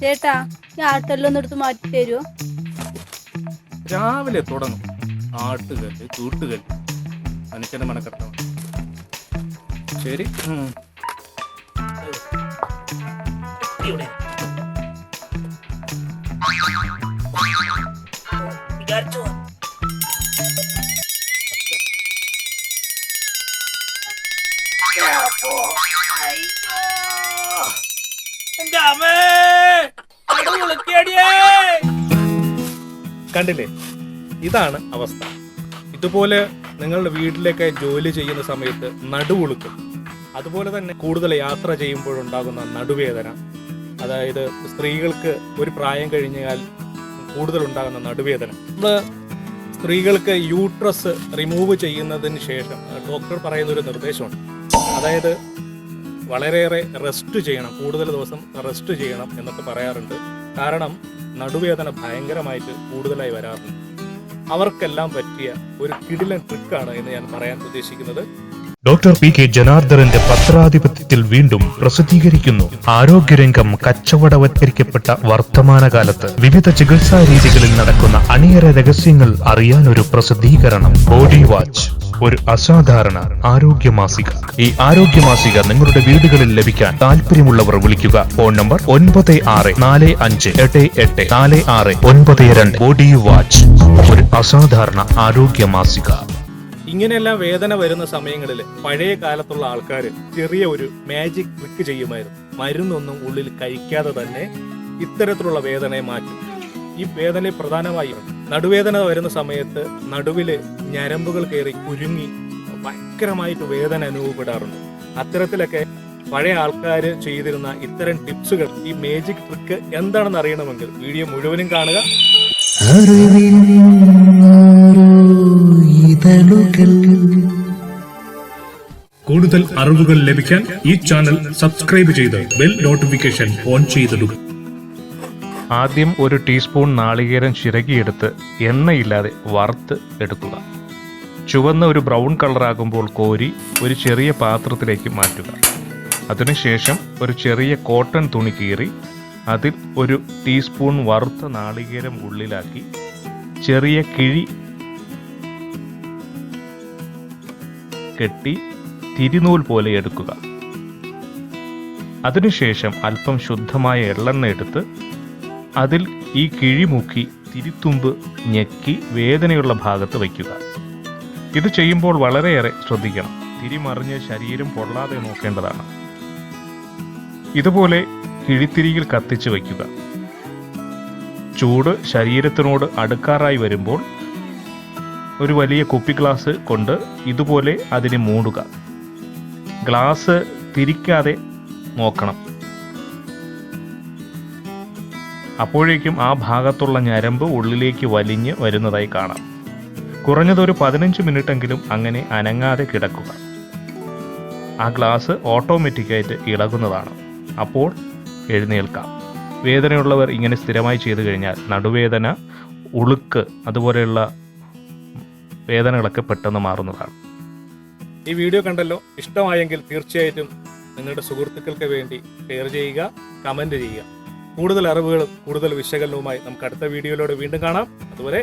ചേട്ടാ ഈ ആട്ടെല്ലാം എടുത്ത് മാറ്റി തരുമോ രാവിലെ തുടങ്ങും. ആട്ടുകല്ല് കൂട്ടുകല്ല് മനുഷ്യന്റെ മനക്കെട്ടവൻ ശരി. കണ്ടില്ലേ? ഇതാണ് അവസ്ഥ. ഇതുപോലെ നിങ്ങളുടെ വീട്ടിലേക്ക് ജോലി ചെയ്യുന്ന സമയത്ത് നടുവുളുക്കും അതുപോലെ തന്നെ കൂടുതൽ യാത്ര ചെയ്യുമ്പോഴുണ്ടാകുന്ന നടുവേദന. അതായത് സ്ത്രീകൾക്ക് ഒരു പ്രായം കഴിഞ്ഞാൽ കൂടുതൽ ഉണ്ടാകുന്ന നടുവേദന. നമ്മൾ സ്ത്രീകൾക്ക് യൂട്രസ് റിമൂവ് ചെയ്യുന്നതിന് ശേഷം ഡോക്ടർ പറയുന്ന ഒരു നിർദ്ദേശമുണ്ട്. അതായത് വളരെയേറെ റെസ്റ്റ് ചെയ്യണം കൂടുതൽ ദിവസം റെസ്റ്റ് ചെയ്യണം എന്നൊക്കെ പറയാറുണ്ട്. കാരണം നടുവേദന ഭയങ്കരമായിട്ട് കൂടുതലായി വരാറുണ്ട്. അവർക്കെല്ലാം പറ്റിയ ഒരു കിടിലൻ ട്രിക്കാണ് എന്ന് ഞാൻ പറയാൻ ഉദ്ദേശിക്കുന്നത്. ഡോക്ടർ പി കെ ജനാർദ്ദനന്റെ പത്രാധിപത്യത്തിൽ വീണ്ടും പ്രസിദ്ധീകരിക്കുന്നു. ആരോഗ്യരംഗം കച്ചവടവത്കരിക്കപ്പെട്ട വർത്തമാനകാലത്ത് വിവിധ ചികിത്സാ രീതികളിൽ നടക്കുന്ന അണിയറ രഹസ്യങ്ങൾ അറിയാനൊരു പ്രസിദ്ധീകരണം. Body watch. ഒരു അസാധാരണ ആരോഗ്യ മാസിക ഈ ആരോഗ്യ മാസിക നിങ്ങളുടെ വീടുകളിൽ ലഭിക്കാൻ താല്പര്യമുള്ളവർ വിളിക്കുക. ഫോൺ നമ്പർ ഒൻപത് ആറ് നാല് അഞ്ച് എട്ട് എട്ട് നാല് ആറ് ഒൻപത് രണ്ട്. Body watch. ഒരു അസാധാരണ ആരോഗ്യ മാസിക ഇങ്ങനെയെല്ലാം വേദന വരുന്ന സമയങ്ങളിൽ പഴയ കാലത്തുള്ള ആൾക്കാർ ചെറിയ ഒരു മാജിക് ട്രിക്ക് ചെയ്യുമായിരുന്നു. മരുന്നൊന്നും ഉള്ളിൽ കഴിക്കാതെ തന്നെ ഇത്തരത്തിലുള്ള വേദനയെ മാറ്റും. ഈ വേദന പ്രധാനമായും നടുവേദന വരുന്ന സമയത്ത് നടുവിൽ ഞരമ്പുകൾ കയറി കുരുങ്ങി ഭയങ്കരമായിട്ട് വേദന അനുഭവപ്പെടാറുണ്ട്. അത്തരത്തിലൊക്കെ പഴയ ആൾക്കാർ ചെയ്തിരുന്ന ഇത്തരം ടിപ്സുകൾ ഈ മേജിക് ട്രിക്ക് എന്താണെന്ന് അറിയണമെങ്കിൽ വീഡിയോ മുഴുവനും കാണുക. കൂടുതൽ അറിവുകൾ ലഭിക്കാൻ ഈ ചാനൽ സബ്സ്ക്രൈബ് ചെയ്ത് ബെൽ നോട്ടിഫിക്കേഷൻ ഓൺ ചെയ്തിടുക. ആദ്യം ഒരു ടീസ്പൂൺ നാളികേരം ചിരകിയെടുത്ത് എണ്ണയില്ലാതെ വറുത്ത് എടുക്കുക. ചുവന്ന ഒരു ബ്രൗൺ കളറാകുമ്പോൾ കോരി ഒരു ചെറിയ പാത്രത്തിലേക്ക് മാറ്റുക. അതിനുശേഷം ഒരു ചെറിയ കോട്ടൺ തുണി കീറി അതിൽ ഒരു ടീസ്പൂൺ വറുത്ത നാളികേരം ഉള്ളിലാക്കി ചെറിയ കിഴി കെട്ടി തിരിനൂൽ പോലെ എടുക്കുക. അതിനുശേഷം അല്പം ശുദ്ധമായ എള്ളെണ്ണ എടുത്ത് അതിൽ ഈ കിഴിമുക്കി തിരിത്തുമ്പ് ഞെക്കി വേദനയുള്ള ഭാഗത്ത് വയ്ക്കുക. ഇത് ചെയ്യുമ്പോൾ വളരെയേറെ ശ്രദ്ധിക്കണം. തിരിമറിഞ്ഞ് ശരീരം പൊള്ളാതെ നോക്കേണ്ടതാണ്. ഇതുപോലെ കിഴിത്തിരിയിൽ കത്തിച്ച് വയ്ക്കുക. ചൂട് ശരീരത്തിനോട് അടുക്കാറായി വരുമ്പോൾ ഒരു വലിയ കുപ്പി ഗ്ലാസ് കൊണ്ട് ഇതുപോലെ അതിനെ മൂടുക. ഗ്ലാസ് തിരിക്കാതെ നോക്കണം. അപ്പോഴേക്കും ആ ഭാഗത്തുള്ള ഞരമ്പ് ഉള്ളിലേക്ക് വലിഞ്ഞ് വരുന്നതായി കാണാം. കുറഞ്ഞതൊരു പതിനഞ്ച് മിനിറ്റെങ്കിലും അങ്ങനെ അനങ്ങാതെ കിടക്കുക. ആ ഗ്ലാസ് ഓട്ടോമാറ്റിക്കായിട്ട് ഇളകുന്നതാണ്. അപ്പോൾ എഴുന്നേൽക്കാം. വേദനയുള്ളവർ ഇങ്ങനെ സ്ഥിരമായി ചെയ്തു കഴിഞ്ഞാൽ നടുവേദന ഉളുക്ക് അതുപോലെയുള്ള വേദനകളൊക്കെ പെട്ടെന്ന് മാറുന്നതാണ്. ഈ വീഡിയോ കണ്ടല്ലോ? ഇഷ്ടമായെങ്കിൽ തീർച്ചയായിട്ടും നിങ്ങളുടെ സുഹൃത്തുക്കൾക്ക് വേണ്ടി ഷെയർ ചെയ്യുക കമന്റ് ചെയ്യുക. കൂടുതൽ അറിവുകളും കൂടുതൽ വിശകലനവുമായി നമുക്ക് അടുത്ത വീഡിയോയിലൂടെ വീണ്ടും കാണാം. അതുവരെ